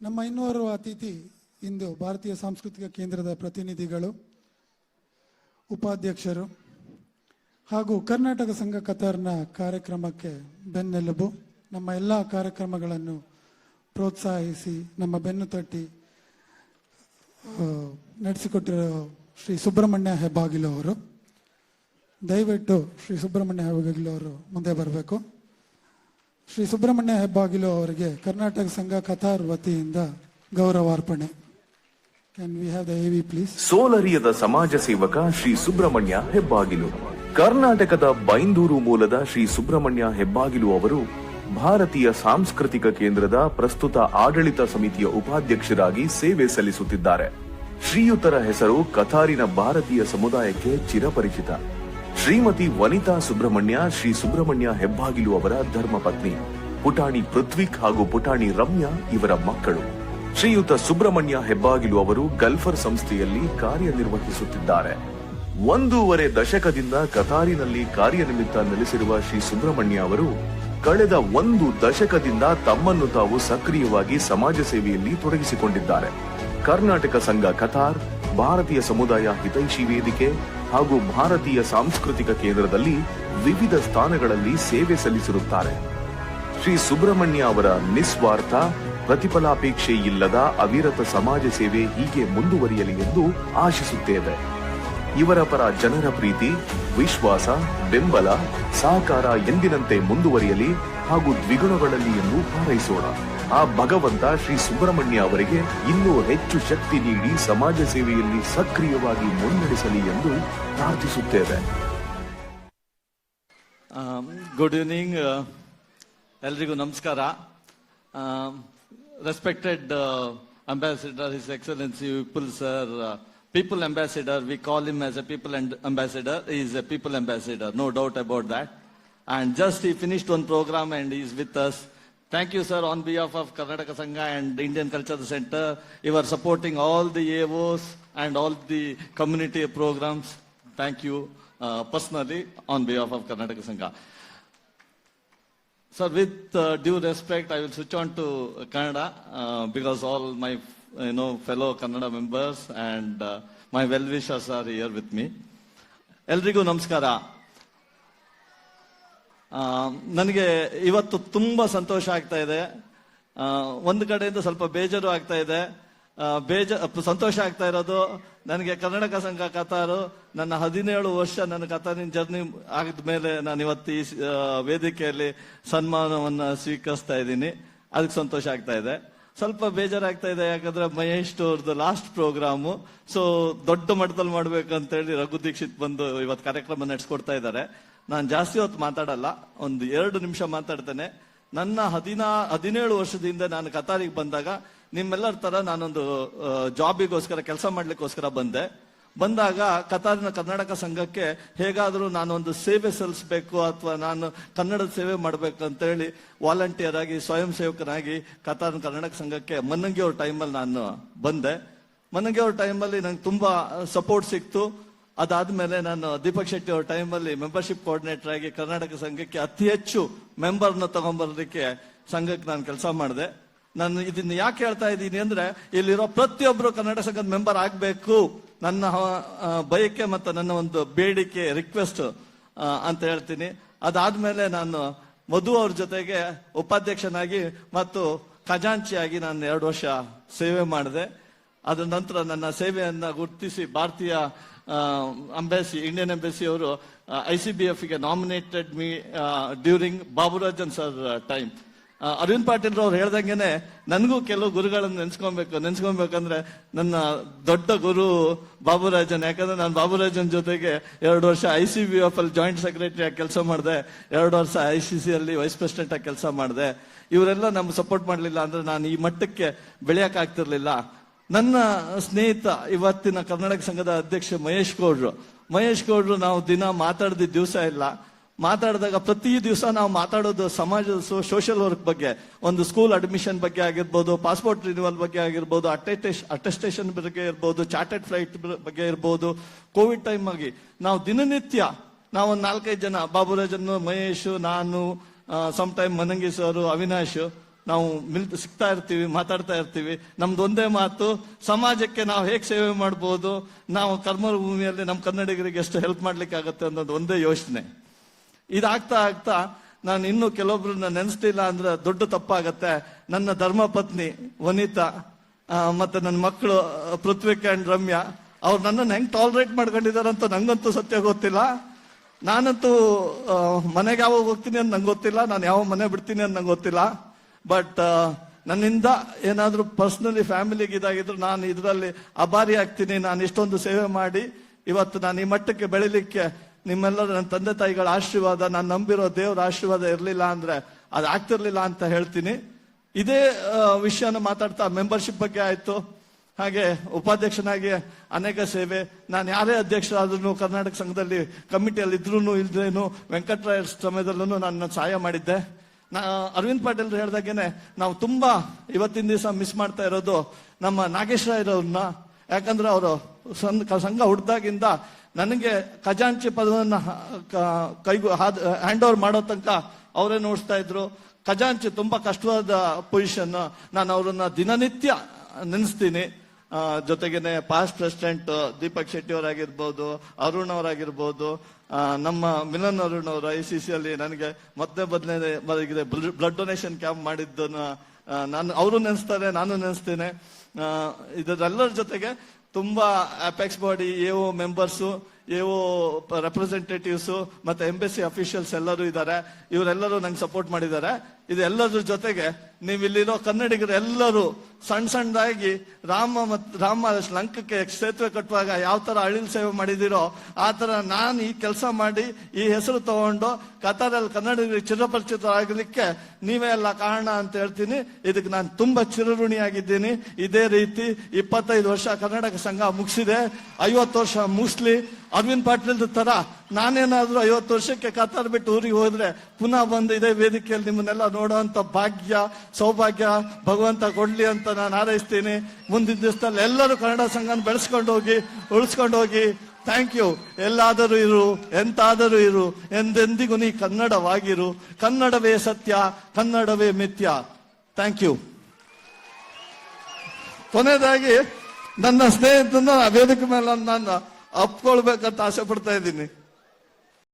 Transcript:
ನಮ್ಮ ಇನ್ನೋರ್ವ ಅತಿಥಿ ಇಂದು ಭಾರತೀಯ ಸಾಂಸ್ಕೃತಿಕ ಕೇಂದ್ರದ ಪ್ರತಿನಿಧಿಗಳು, ಉಪಾಧ್ಯಕ್ಷರು ಹಾಗೂ ಕರ್ನಾಟಕ ಸಂಘ ಕತಾರ್ನ ಕಾರ್ಯಕ್ರಮಕ್ಕೆ ಬೆನ್ನೆಲುಬು. ನಮ್ಮ ಎಲ್ಲ ಕಾರ್ಯಕ್ರಮಗಳನ್ನು ಪ್ರೋತ್ಸಾಹಿಸಿ ನಮ್ಮ ಬೆನ್ನು ತಟ್ಟಿ ನಡೆಸಿಕೊಟ್ಟಿರೋ ಶ್ರೀ ಸುಬ್ರಹ್ಮಣ್ಯ ಹೆಬ್ಬಾಗಿಲು ಅವರು. ದಯವಿಟ್ಟು ಶ್ರೀ ಸುಬ್ರಹ್ಮಣ್ಯ ಹೆಬ್ಬಾಗಿಲು ಅವರು ಮುಂದೆ ಬರಬೇಕು. ಶ್ರೀ ಸುಬ್ರಹ್ಮಣ್ಯ ಹೆಬ್ಬಾಗಿಲು ಅವರಿಗೆ ಕರ್ನಾಟಕ ಸಂಘ ಕತಾರ್ ವತಿಯಿಂದ ಗೌರವಾರ್ಪಣೆ ಸೋಲರಿಯದ ಸಮಾಜ ಸೇವಕ ಶ್ರೀ ಸುಬ್ರಹ್ಮಣ್ಯ ಹೆಬ್ಬಾಗಿಲು. ಕರ್ನಾಟಕದ ಬೈಂದೂರು ಮೂಲದ ಶ್ರೀ ಸುಬ್ರಹ್ಮಣ್ಯ ಹೆಬ್ಬಾಗಿಲು ಅವರು ಭಾರತೀಯ ಸಾಂಸ್ಕೃತಿಕ ಕೇಂದ್ರದ ಪ್ರಸ್ತುತ ಆಡಳಿತ ಸಮಿತಿಯ ಉಪಾಧ್ಯಕ್ಷರಾಗಿ ಸೇವೆ ಸಲ್ಲಿಸುತ್ತಿದ್ದಾರೆ. ಶ್ರೀಯುತರ ಹೆಸರು ಕತಾರಿನ ಭಾರತೀಯ ಸಮುದಾಯಕ್ಕೆ ಚಿರಪರಿಚಿತ. ಶ್ರೀಮತಿ ವನಿತಾ ಸುಬ್ರಹ್ಮಣ್ಯ, ಶ್ರೀ ಸುಬ್ರಹ್ಮಣ್ಯ ಹೆಬ್ಬಾಗಿಲು ಅವರ ಧರ್ಮಪತ್ನಿ ಪುಟಾಣಿ ಪೃಥ್ವಿಕ್ ಹಾಗೂ ಪುಟಾಣಿ ರಮ್ಯಾ ಇವರ ಮಕ್ಕಳು. ಶ್ರೀಯುತ ಸುಬ್ರಹ್ಮಣ್ಯ ಹೆಬ್ಬಾಗಿಲು ಅವರು ಗಲ್ಫರ್ ಸಂಸ್ಥೆಯಲ್ಲಿ ಕಾರ್ಯನಿರ್ವಹಿಸುತ್ತಿದ್ದಾರೆ. ಒಂದೂವರೆ ದಶಕದಿಂದ ಕತಾರಿನಲ್ಲಿ ಕಾರ್ಯನಿಮಿತ್ತ ನೆಲೆಸಿರುವ ಶ್ರೀ ಸುಬ್ರಹ್ಮಣ್ಯ ಅವರು ಕಳೆದ ಒಂದು ದಶಕದಿಂದ ತಮ್ಮನ್ನು ತಾವು ಸಕ್ರಿಯವಾಗಿ ಸಮಾಜ ಸೇವೆಯಲ್ಲಿ ತೊಡಗಿಸಿಕೊಂಡಿದ್ದಾರೆ. ಕರ್ನಾಟಕ ಸಂಘ ಕತಾರ್, ಭಾರತೀಯ ಸಮುದಾಯ ಹಿತೈಷಿ ವೇದಿಕೆ ಹಾಗೂ ಭಾರತೀಯ ಸಾಂಸ್ಕೃತಿಕ ಕೇಂದ್ರದಲ್ಲಿ ವಿವಿಧ ಸ್ಥಾನಗಳಲ್ಲಿ ಸೇವೆ ಸಲ್ಲಿಸಿರುತ್ತಾರೆ. ಶ್ರೀ ಸುಬ್ರಹ್ಮಣ್ಯ ಅವರ ನಿಸ್ವಾರ್ಥ, ಪ್ರತಿಫಲಾಪೇಕ್ಷೆ ಇಲ್ಲದ ಅವಿರತ ಸಮಾಜ ಸೇವೆ ಹೀಗೆ ಮುಂದುವರಿಯಲಿ ಎಂದು ಆಶಿಸುತ್ತೇವೆ. ಇವರ ಪರ ಜನರ ಪ್ರೀತಿ, ವಿಶ್ವಾಸ, ಬೆಂಬಲ, ಸಹಕಾರ ಎಂದಿನಂತೆ ಮುಂದುವರಿಯಲಿ ಹಾಗೂ ದ್ವಿಗುಣಗಳಲ್ಲಿ ಎಂದು ಹಾರೈಸೋಣ. ಆ ಭಗವಂತ ಶ್ರೀ ಸುಬ್ರಹ್ಮಣ್ಯ ಅವರಿಗೆ ಇನ್ನೂ ಹೆಚ್ಚು ಶಕ್ತಿ ನೀಡಿ ಸಮಾಜ ಸೇವೆಯಲ್ಲಿ ಸಕ್ರಿಯವಾಗಿ ಮುನ್ನಡೆಸಲಿ ಎಂದು ಪ್ರಾರ್ಥಿಸುತ್ತೇವೆ. ಗುಡ್ ಈವ್ನಿಂಗ್ ಎಲ್ರಿಗೂ ನಮಸ್ಕಾರ. Respected ambassador his excellency Vipul sir people ambassador we call him as a people ambassador is a people ambassador no doubt about that and just ಈ finished one program and is with us thank you sir on behalf of karnataka sangha and indian culture center you are supporting all the avos and all the community programs thank you uh, personally on behalf of karnataka sangha Sir, with uh, due respect, I will switch on to Kannada uh, because all my you know fellow Kannada members and uh, my well-wishers are here with me. ಎಲ್ರಿಗೂ ನಮಸ್ಕಾರ ಆ, ನನಗೆ ಇವತ್ತು ತುಂಬ ಸಂತೋಷ ಆಗ್ತಾ ಇದೆ. ಒಂದು ಕಡೆಯಿಂದ ಸ್ವಲ್ಪ ಬೇಜಾರು ಆಗ್ತಾ ಇದೆ. ಬೇಜ, ಸಂತೋಷ ಆಗ್ತಾ ಇರೋದು ನನಗೆ ಕರ್ನಾಟಕ ಸಂಘ ಕತಾರು, ನನ್ನ ಹದಿನೇಳು ವರ್ಷ ನನ್ನ ಕತಾರಿನ ಜರ್ನಿ ಆಗಿದ ಮೇಲೆ ನಾನು ಇವತ್ತು ಈ ವೇದಿಕೆಯಲ್ಲಿ ಸನ್ಮಾನವನ್ನು ಸ್ವೀಕರಿಸ್ತಾ ಇದ್ದೀನಿ. ಅದಕ್ಕೆ ಸಂತೋಷ ಆಗ್ತಾ ಇದೆ. ಸ್ವಲ್ಪ ಬೇಜಾರಾಗ್ತಾ ಇದೆ, ಯಾಕಂದ್ರೆ ಮಹೇಶ್ ಅವ್ರದ್ದು ಲಾಸ್ಟ್ ಪ್ರೋಗ್ರಾಮು ಸೊ ದೊಡ್ಡ ಮಟ್ಟದಲ್ಲಿ ಮಾಡ್ಬೇಕು ಅಂತ ಹೇಳಿ ರಘು ದೀಕ್ಷಿತ್ ಬಂದು ಇವತ್ತು ಕಾರ್ಯಕ್ರಮ ನಡೆಸ್ಕೊಡ್ತಾ ಇದ್ದಾರೆ. ನಾನು ಜಾಸ್ತಿ ಹೊತ್ತು ಮಾತಾಡಲ್ಲ, ಒಂದು ಎರಡು ನಿಮಿಷ ಮಾತಾಡ್ತೇನೆ. ನನ್ನ ಹದಿನಾ, ಹದಿನೇಳು ವರ್ಷದಿಂದ ನಾನು ಕತಾರಿಗೆ ಬಂದಾಗ ನಿಮ್ಮೆಲ್ಲರ ತರ ನಾನೊಂದು ಜಾಬಿಗೋಸ್ಕರ, ಕೆಲಸ ಮಾಡ್ಲಿಕ್ಕೋಸ್ಕರ ಬಂದೆ. ಬಂದಾಗ ಕತಾರಿನ ಕರ್ನಾಟಕ ಸಂಘಕ್ಕೆ ಹೇಗಾದರೂ ನಾನೊಂದು ಸೇವೆ ಸಲ್ಲಿಸ್ಬೇಕು ಅಥವಾ ನಾನು ಕನ್ನಡದ ಸೇವೆ ಮಾಡಬೇಕು ಅಂತ ಹೇಳಿ ವಾಲಂಟಿಯರ್ ಆಗಿ, ಸ್ವಯಂ ಸೇವಕನಾಗಿ ಕತಾರಿನ ಕರ್ನಾಟಕ ಸಂಘಕ್ಕೆ ಮನ್ನಂಗಿಯವ್ರ ಟೈಮಲ್ಲಿ ನಾನು ಬಂದೆ. ಮನ್ನಂಗಿ ಅವ್ರ ಟೈಮಲ್ಲಿ ನಂಗೆ ತುಂಬಾ ಸಪೋರ್ಟ್ ಸಿಕ್ತು. ಅದಾದ್ಮೇಲೆ ನಾನು ದೀಪಕ್ ಶೆಟ್ಟಿ ಅವ್ರ ಟೈಮಲ್ಲಿ ಮೆಂಬರ್ಶಿಪ್ ಕೋಆರ್ಡಿನೇಟರ್ ಆಗಿ ಕರ್ನಾಟಕ ಸಂಘಕ್ಕೆ ಅತಿ ಹೆಚ್ಚು ಮೆಂಬರ್ನ ತಗೊಂಡ್ಬರೋದಕ್ಕೆ ಸಂಘಕ್ಕೆ ನಾನು ಕೆಲಸ ಮಾಡಿದೆ. ನಾನು ಇದನ್ನ ಯಾಕೆ ಹೇಳ್ತಾ ಇದ್ದೀನಿ ಅಂದ್ರೆ, ಇಲ್ಲಿರೋ ಪ್ರತಿಯೊಬ್ಬರು ಕನ್ನಡ ಸಂಘದ ಮೆಂಬರ್ ಆಗಬೇಕು. ನನ್ನ ಬಯಕೆ ಮತ್ತು ನನ್ನ ಒಂದು ಬೇಡಿಕೆ ರಿಕ್ವೆಸ್ಟ್ ಅಂತ ಹೇಳ್ತೀನಿ. ಅದಾದ್ಮೇಲೆ ನಾನು ಮಧು ಅವ್ರ ಜೊತೆಗೆ ಉಪಾಧ್ಯಕ್ಷನಾಗಿ ಮತ್ತು ಖಜಾಂಚಿಯಾಗಿ ನಾನು ಎರಡು ವರ್ಷ ಸೇವೆ ಮಾಡಿದೆ. ಅದರ ನಂತರ ನನ್ನ ಸೇವೆಯನ್ನು ಗುರುತಿಸಿ ಭಾರತೀಯ ಅಂಬಾಸಿ ಇಂಡಿಯನ್ ಅಂಬಾಸಿ ಅವರು I C B ಎಫ್ಗೆ nominated me during Baburajan sir time Arvind Patil ಅವ್ರು ಹೇಳ್ದಂಗೆನೆ ನನಗೂ ಕೆಲವು ಗುರುಗಳನ್ನು ನೆನ್ಸ್ಕೊಬೇಕು. ನೆನ್ಸ್ಕೊಬೇಕಂದ್ರೆ ನನ್ನ ದೊಡ್ಡ ಗುರು ಬಾಬುರಾಜನ್. ಯಾಕಂದ್ರೆ ನಾನು ಬಾಬುರಾಜನ್ ಜೊತೆಗೆ ಎರಡು ವರ್ಷ ಐ ಸಿ ಬಿ ಎಫ್ ಅಲ್ಲಿ ಜಾಯಿಂಟ್ ಸೆಕ್ರೆಟರಿ ಆಗಿ ಕೆಲಸ ಮಾಡಿದೆ. ಎರಡು ವರ್ಷ ಐ ಸಿ ಸಿ ಅಲ್ಲಿ ವೈಸ್ ಪ್ರೆಸಿಡೆಂಟ್ ಆಗಿ ಕೆಲಸ ಮಾಡಿದೆ. ಇವರೆಲ್ಲ ನಮ್ಗೆ ಸಪೋರ್ಟ್ ಮಾಡಲಿಲ್ಲ ಅಂದ್ರೆ ನಾನು ಈ ಮಟ್ಟಕ್ಕೆ ಬೆಳೆಯಕ್ ಆಗ್ತಿರ್ಲಿಲ್ಲ. ನನ್ನ ಸ್ನೇಹಿತ ಇವತ್ತಿನ ಕರ್ನಾಟಕ ಸಂಘದ ಅಧ್ಯಕ್ಷ ಮಹೇಶ್ ಗೌಡ್ರು. ಮಹೇಶ್ ಗೌಡ್ರು ನಾವು ದಿನ ಮಾತಾಡಿದ ದಿವಸ ಇಲ್ಲ. ಮಾತಾಡಿದಾಗ ಪ್ರತಿ ದಿವಸ ನಾವು ಮಾತಾಡೋದು ಸಮಾಜದ ಸೋಷಿಯಲ್ ವರ್ಕ್ ಬಗ್ಗೆ, ಒಂದು ಸ್ಕೂಲ್ ಅಡ್ಮಿಷನ್ ಬಗ್ಗೆ ಆಗಿರ್ಬೋದು ಪಾಸ್ಪೋರ್ಟ್ ರಿನ್ಯೂವಲ್ ಬಗ್ಗೆ ಆಗಿರ್ಬೋದು ಅಟೆಸ್ಟೇಷ್ ಅಟೆಸ್ಟೇಷನ್ ಬಗ್ಗೆ ಇರ್ಬೋದು ಚಾರ್ಟೆಡ್ ಫ್ಲೈಟ್ ಬಗ್ಗೆ ಇರ್ಬೋದು ಕೋವಿಡ್ ಟೈಮ್ ಆಗಿ ನಾವು ದಿನನಿತ್ಯ ನಾವು ನಾಲ್ಕೈದು ಜನ ಬಾಬುರಾಜನ್ ಮಹೇಶ್, ನಾನು ಸಮ್ ಟೈಮ್ ಮನಂಗಿ ಸರ್ ಅವಿನಾಶ್ ನಾವು ಮಿಲ್, ಸಿಗ್ತಾ ಇರ್ತೀವಿ, ಮಾತಾಡ್ತಾ ಇರ್ತೀವಿ. ನಮ್ದು ಒಂದೇ ಮಾತು, ಸಮಾಜಕ್ಕೆ ನಾವು ಹೇಗೆ ಸೇವೆ ಮಾಡ್ಬೋದು, ನಾವು ಕರ್ಮಭೂಮಿಯಲ್ಲಿ ನಮ್ಮ ಕನ್ನಡಿಗರಿಗೆ ಎಷ್ಟು ಹೆಲ್ಪ್ ಮಾಡ್ಲಿಕ್ಕೆ ಆಗುತ್ತೆ ಅನ್ನೋದು ಒಂದೇ ಯೋಚನೆ. ಇದಾಗ್ತಾ ಆಗ್ತಾ ನಾನು ಇನ್ನೂ ಕೆಲವೊಬ್ರನ್ನ ನೆನೆಸ್ತಿಲ್ಲ ಅಂದ್ರೆ ದೊಡ್ಡ ತಪ್ಪಾಗತ್ತೆ. ನನ್ನ ಧರ್ಮ ಪತ್ನಿ ವನಿತಾ ಮತ್ತೆ ನನ್ನ ಮಕ್ಕಳು, ಪೃಥ್ವಿಕ್ ಅಂಡ್ ರಮ್ಯಾ, ಅವ್ರು ನನ್ನನ್ನು ಹೆಂಗ್ ಟಾಲರೇಟ್ ಮಾಡ್ಕೊಂಡಿದಾರಂತ ನಂಗಂತೂ ಸತ್ಯ ಗೊತ್ತಿಲ್ಲ. ನಾನಂತೂ ಮನೆಗೆ ಯಾವಾಗ ಹೋಗ್ತೀನಿ ಅಂತ ನಂಗೆ ಗೊತ್ತಿಲ್ಲ, ನಾನು ಯಾವ ಮನೆ ಬಿಡ್ತೀನಿ ಅಂತ ನಂಗೆ ಗೊತ್ತಿಲ್ಲ. ಬಟ್ ನನ್ನಿಂದ ಏನಾದರೂ ಪರ್ಸ್ನಲಿ ಫ್ಯಾಮಿಲಿಗೆ ಇದಾಗಿದ್ರು ನಾನು ಇದರಲ್ಲಿ ಅಭಾರಿ ಆಗ್ತೀನಿ. ನಾನು ಇಷ್ಟೊಂದು ಸೇವೆ ಮಾಡಿ. ಇವತ್ತು ನಾನು ಈ ಮಟ್ಟಕ್ಕೆ ಬೆಳಿಲಿಕ್ಕೆ ನಿಮ್ಮೆಲ್ಲರ ನನ್ನ ತಂದೆ ತಾಯಿಗಳ ಆಶೀರ್ವಾದ, ನಾನು ನಂಬಿರೋ ದೇವರ ಆಶೀರ್ವಾದ ಇರಲಿಲ್ಲ ಅಂದ್ರೆ ಅದು ಆಗ್ತಿರ್ಲಿಲ್ಲ ಅಂತ ಹೇಳ್ತೀನಿ. ಇದೇ ವಿಷಯನ ಮಾತಾಡ್ತಾ ಮೆಂಬರ್ಶಿಪ್ ಬಗ್ಗೆ ಆಯ್ತು. ಹಾಗೆ ಉಪಾಧ್ಯಕ್ಷನಾಗಿ ಅನೇಕ ಸೇವೆ. ನಾನು ಯಾರೇ ಅಧ್ಯಕ್ಷರಾದ್ರೂ ಕರ್ನಾಟಕ ಸಂಘದಲ್ಲಿ ಕಮಿಟಿಯಲ್ಲಿ ಇದ್ರೂ ಇಲ್ದೇನು ವೆಂಕಟರಾಯ ಸಮಯದಲ್ಲೂ ನಾನು ಸಹಾಯ ಮಾಡಿದ್ದೆ. ನಾ ಅರವಿಂದ್ ಪಾಟೀಲ್ ಹೇಳ್ದಾಗೇನೆ ನಾವು ತುಂಬಾ ಇವತ್ತಿನ ದಿವಸ ಮಿಸ್ ಮಾಡ್ತಾ ಇರೋದು ನಮ್ಮ ನಾಗೇಶ್ ಇರೋರನ್ನ ಯಾಕಂದ್ರೆ ಅವರು ಸಂಘ ಹುಡ್ದಾಗಿಂದ ನನಗೆ ಖಜಾಂಚಿ ಪದವನ್ನ ಕೈಗೂ ಹ್ಯಾಂಡ್ ಓವರ್ ಮಾಡೋ ತನಕ ಅವರೇ ನೋಡಿಸ್ತಾ ಇದ್ರು. ಖಜಾಂಚಿ ತುಂಬಾ ಕಷ್ಟವಾದ ಪೊಸಿಷನ್ ನಾನು ಅವರನ್ನ ದಿನನಿತ್ಯ ನೆನೆಸ್ತೀನಿ. ಜೊತೆಗೇನೆ ಪಾಸ್ಟ್ ಪ್ರೆಸಿಡೆಂಟ್ ದೀಪಕ್ ಶೆಟ್ಟಿ ಅವರಾಗಿರ್ಬೋದು ಅರುಣ್ ಅವರಾಗಿರ್ಬೋದು ನಮ್ಮ ಮಿಲನ್ ಅರುಣ್ ಅವರು ಐ ಸಿ ಸಿ ಅಲ್ಲಿ ನನಗೆ ಮತ್ತೆ ಬದಲೇ ಬದಲಿಗೆ ಬ್ಲಡ್ ಡೊನೇಷನ್ ಕ್ಯಾಂಪ್ ಮಾಡಿದ್ದನ್ನ ನಾನು, ಅವರು ನೆನೆಸ್ತಾರೆ, ನಾನು ನೆನೆಸ್ತೇನೆ. ಇದರೆಲ್ಲರ ಜೊತೆಗೆ ತುಂಬಾ apex body AO members AO representatives ಮತ್ತೆ ಎಂಬೆಸಿ ಅಫಿಷಿಯಲ್ಸ್ ಎಲ್ಲರೂ ಇದ್ದಾರೆ. ಇವರೆಲ್ಲರೂ ನಂಗೆ ಸಪೋರ್ಟ್ ಮಾಡಿದ್ದಾರೆ. ಇದೆಲ್ಲದ್ರ ಜೊತೆಗೆ ನೀವು ಇಲ್ಲಿರೋ ಕನ್ನಡಿಗರು ಎಲ್ಲರೂ ಸಣ್ಣ ಸಣ್ಣದಾಗಿ ರಾಮ ಮತ್ತು ರಾಮ ಲಂಕಕ್ಕೆ ಸೇತುವೆ ಕಟ್ಟುವಾಗ ಯಾವ ಥರ ಅಳಿಲ್ ಸೇವೆ ಮಾಡಿದಿರೋ ಆ ಥರ ನಾನು ಈ ಕೆಲಸ ಮಾಡಿ ಈ ಹೆಸರು ತಗೊಂಡು ಕತಾರಲ್ಲಿ ಕನ್ನಡಿಗರಿಗೆ ಚಿರಪರಿಚಿತರಾಗಲಿಕ್ಕೆ ನೀವೇ ಎಲ್ಲ ಕಾರಣ ಅಂತ ಹೇಳ್ತೀನಿ. ಇದಕ್ಕೆ ನಾನು ತುಂಬಾ ಚಿರಋಣಿಯಾಗಿದ್ದೀನಿ. ಇದೇ ರೀತಿ ಇಪ್ಪತ್ತೈದು ವರ್ಷ ಕರ್ನಾಟಕ ಸಂಘ ಮುಗಿಸಿದೆ. ಐವತ್ತು ವರ್ಷ ಮುಗಿಸ್ಲಿ ಅರವಿಂದ್ ಪಾಟೀಲ್ ತರ ನಾನೇನಾದ್ರೂ ಐವತ್ತು ವರ್ಷಕ್ಕೆ ಕತಾರ್ ಬಿಟ್ಟು ಊರಿಗೆ ಹೋದ್ರೆ ಪುನಃ ಬಂದು ಇದೇ ವೇದಿಕೆಯಲ್ಲಿ ನಿಮ್ಮನ್ನೆಲ್ಲ ನೋಡೋವಂಥ ಭಾಗ್ಯ, ಸೌಭಾಗ್ಯ, ಭಗವಂತ ಕೊಡ್ಲಿ ಅಂತ ನಾನು ಹಾರೈಸ್ತೀನಿ. ಮುಂದಿನ ದಿವಸದಲ್ಲಿ ಎಲ್ಲರೂ ಕನ್ನಡ ಸಂಘನ ಬೆಳೆಸ್ಕೊಂಡು ಹೋಗಿ, ಉಳಿಸ್ಕೊಂಡು ಹೋಗಿ. ಥ್ಯಾಂಕ್ ಯು ಎಲ್ಲಾದರೂ ಇರು, ಎಂತಾದರೂ ಇರು, ಎಂದೆಂದಿಗೂ ನೀ ಕನ್ನಡವಾಗಿರು. ಕನ್ನಡವೇ ಸತ್ಯ, ಕನ್ನಡವೇ ಮಿಥ್ಯ. ಥ್ಯಾಂಕ್ ಯು ಕೊನೆಯದಾಗಿ ನನ್ನ ಸ್ನೇಹಿತನ ವೇದಿಕೆ ಮೇಲೆ ನಾನು ಅಪ್ಕೊಳ್ಬೇಕಂತ ಆಸೆ ಪಡ್ತಾ ಇದ್ದೀನಿ.